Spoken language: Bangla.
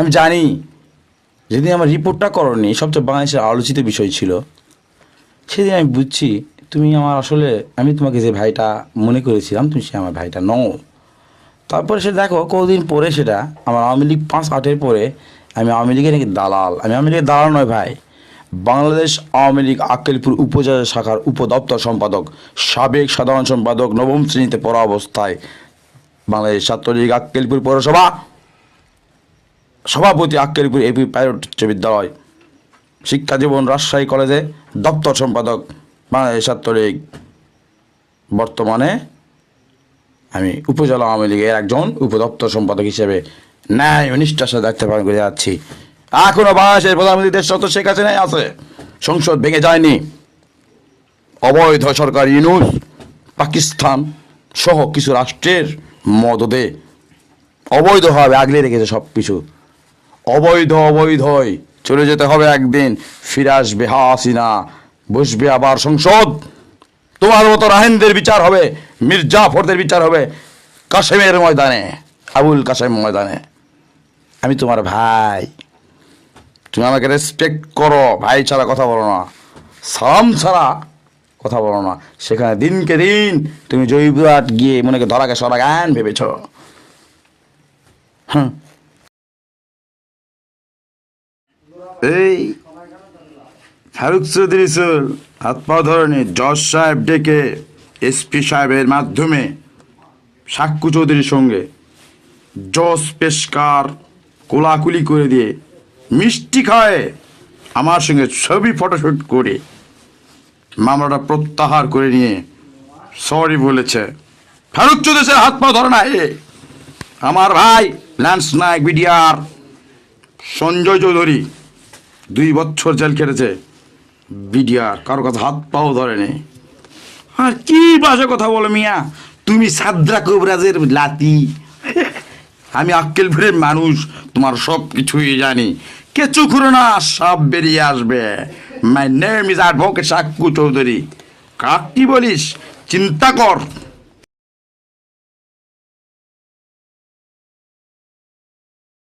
আমি জানি, যেদিন আমার রিপোর্টটা করনি, সবচেয়ে বাংলাদেশের আলোচিত বিষয় ছিল, সেদিন আমি বুঝছি তুমি আমার আসলে, আমি তোমাকে যে ভাইটা মনে করেছিলাম, তুমি সে আমার ভাইটা নও। তারপরে সে দেখো, কতদিন পরে সেটা, আমার আওয়ামী লীগ পাঁচ আটের পরে আমি আওয়ামী লীগের নাকি দালাল। আমি আওয়ামী লীগের দালাল নয় ভাই। বাংলাদেশ আওয়ামী লীগ আক্কেলপুর উপজেলা শাখার উপদপ্তর সম্পাদক, সাবেক সাধারণ সম্পাদক, নবম শ্রেণীতে পড়া অবস্থায় বাংলাদেশ ছাত্রলীগ আক্কেলপুর পৌরসভা সভাপতি আক্কেলপুর এপি পাইলট উচ্চ বিদ্যালয়, শিক্ষা জীবন রাজশাহী কলেজে দপ্তর সম্পাদক বাংলাদেশ ছাত্রলীগ। বর্তমানে আমি উপজেলা আওয়ামী লীগের একজন উপদপ্তর সম্পাদক হিসেবে ন্যায় ও নিষ্ঠার সাথে দায়িত্ব পালন করে যাচ্ছি। এখনও বাংলাদেশের প্রধানমন্ত্রী দেশ সত্য শেখ হাসিনাই আছে। সংসদ ভেঙে যায়নি। অবৈধ সরকার ইউনুস পাকিস্তান সহ কিছু রাষ্ট্রের মদদে অবৈধভাবে আগলে রেখেছে সব কিছু অবৈধ, অবৈধই। চলে যেতে হবে একদিন। ফিরে আসবে হাসিনা। বসবে আবার সংসদ। তোমার মতো রাহেনদের বিচার হবে, মির্জাফরদের বিচার হবে কাশেমের ময়দানে, আবুল কাশেম ময়দানে। আমি তোমার ভাই। তুমি আমাকে রেসপেক্ট করো, ভাই ছাড়া কথা বলো না। সালাম ছাড়া কথা বলো না। সেখানে দিনকে দিন তুমি জৈবরাট গিয়ে মনে করে ধরাকে সরা গান ভেবেছ। হুম। এই ফারুক চৌধুরী স্যার, হাত পা ধরনি জজ সাহেব ডেকে এসপি সাহেবের মাধ্যমে সাক্ষু চৌধুরীর সঙ্গে জজ পেশকার কোলাকুলি করে দিয়ে মিষ্টি খায়, আমার সঙ্গে ছবি ফটোশ্যুট করে মামলাটা প্রত্যাহার করে নিয়ে সরি বলেছে। ফারুক চৌধুরী হাত পা ধরে না আমার ভাই ল্যান্স নায়ক, বিডিআর সঞ্জয় চৌধুরী। দুই বছর জেল কেটেছে। বিডিআর কারও কথা হাত পাও ধরেনি। আর কি বাজে কথা বলো মিয়া? তুমি সাদ্রা কবরাজের লাতি। আমি আক্কেলপুরের মানুষ, তোমার সব কিছুই জানি। কেঁচু খুঁড়ো না সব বেরিয়ে আসবে। My name is advocate Sakku Chowdhury. কাক কি বলিস? চিন্তা কর।